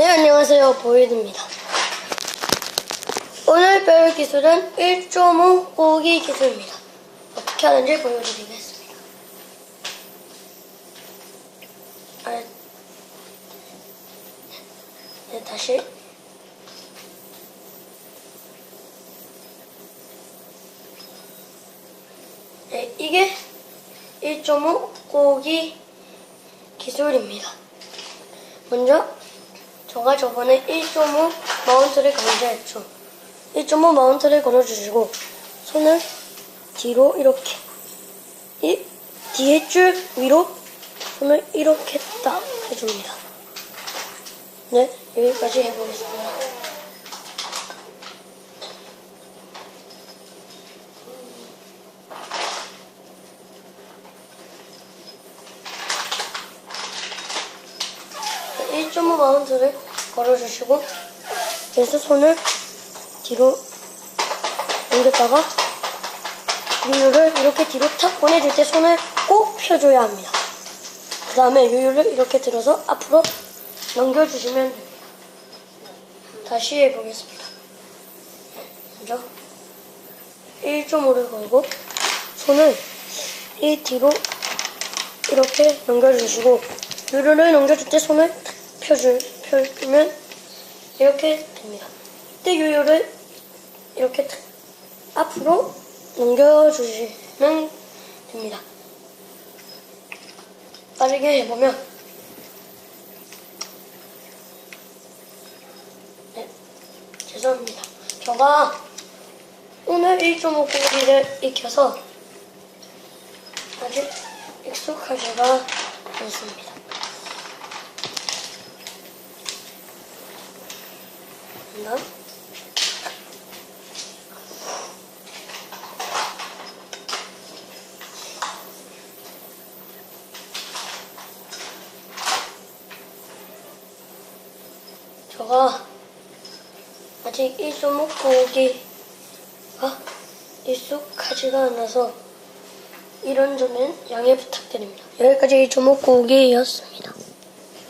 네, 안녕하세요. 보이드입니다. 오늘 배울 기술은 1.5 고기 기술입니다. 어떻게 하는지 보여드리겠습니다. 아, 네, 다시. 네, 이게 1.5 고기 기술입니다. 먼저 제가 저번에 1.5 마운트를 강조했죠. 1.5 마운트를 걸어주시고 손을 뒤로 이렇게 이 뒤에 줄 위로 손을 이렇게 딱 해줍니다. 네, 여기까지 해보겠습니다. 네, 1.5 마운트를 걸어주시고 그래서 손을 뒤로 옮겼다가 유유를 이렇게 뒤로 탁 보내줄 때 손을 꼭 펴줘야 합니다. 그 다음에 유유를 이렇게 들어서 앞으로 넘겨주시면. 다시 해보겠습니다. 먼저 1.5를 걸고 손을 이 뒤로 이렇게 넘겨주시고 유료를 넘겨줄 때 손을 탁 펴줄, 펴주면 이렇게 됩니다. 이때 유료를 이렇게 탁 앞으로 넘겨주시면 됩니다. 빠르게 해보면 네, 죄송합니다. 제가 오늘 1.5 고기를 익혀서 아직 익숙하지가 않습니다. 나 제가 아직 1.5 고기가 익숙하지가 않아서 이런 점은 양해 부탁드립니다. 여기까지 1.5 고기였습니다.